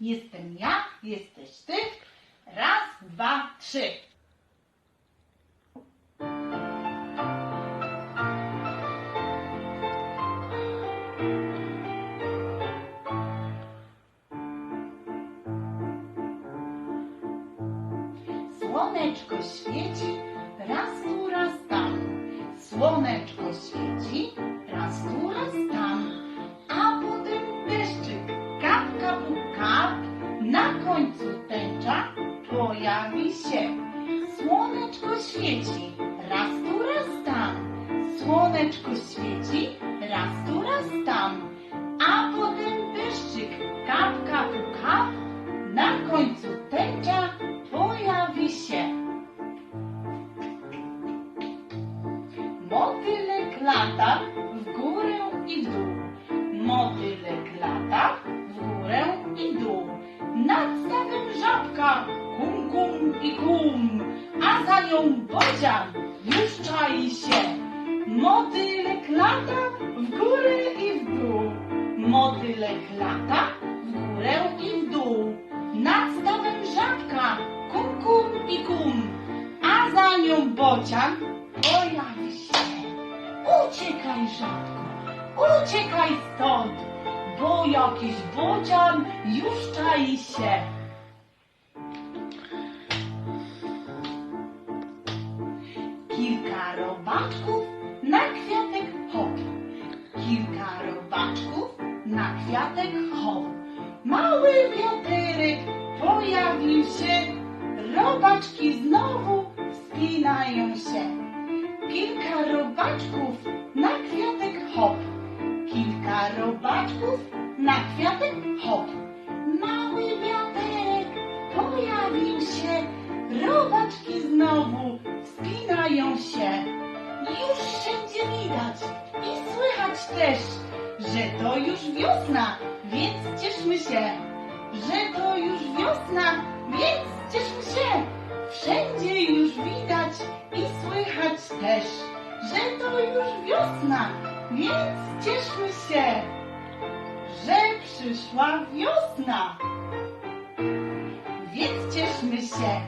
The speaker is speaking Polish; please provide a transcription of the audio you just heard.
Jestem ja, jesteś ty. Raz, dwa, trzy. Słoneczko świeci, raz tu, raz tam. Słoneczko świeci, raz tu, raz tam. Kap. Na końcu tęcza pojawi się. Słoneczko świeci, raz tu, raz tam. Słoneczko świeci, raz tu, raz tam. A potem deszczyk, kap, kapu, kap. Na końcu tęcza pojawi się. Motylek lata w górę i w dół. Motylek kum kum i kum, a za nią bodzian już czai się. Motylek lata w górę i w dół. Motylek lata w górę i w dół. Nad stawem żabka kum kum i kum, a za nią bocian pojawi się. Uciekaj żabko, uciekaj stąd, bo jakiś bocian już czai się. Robaczków na kwiatek hop. Kilka robaczków na kwiatek hop. Mały wiaterek pojawił się. Robaczki znowu wspinają się. Kilka robaczków na kwiatek hop. Kilka robaczków na kwiatek hop. Mały wiaterek pojawił się. Robaczki znowu i słychać też, że to już wiosna, więc cieszmy się. Że to już wiosna, więc cieszmy się. Wszędzie już widać i słychać też, że to już wiosna, więc cieszmy się, że przyszła wiosna. Więc cieszmy się.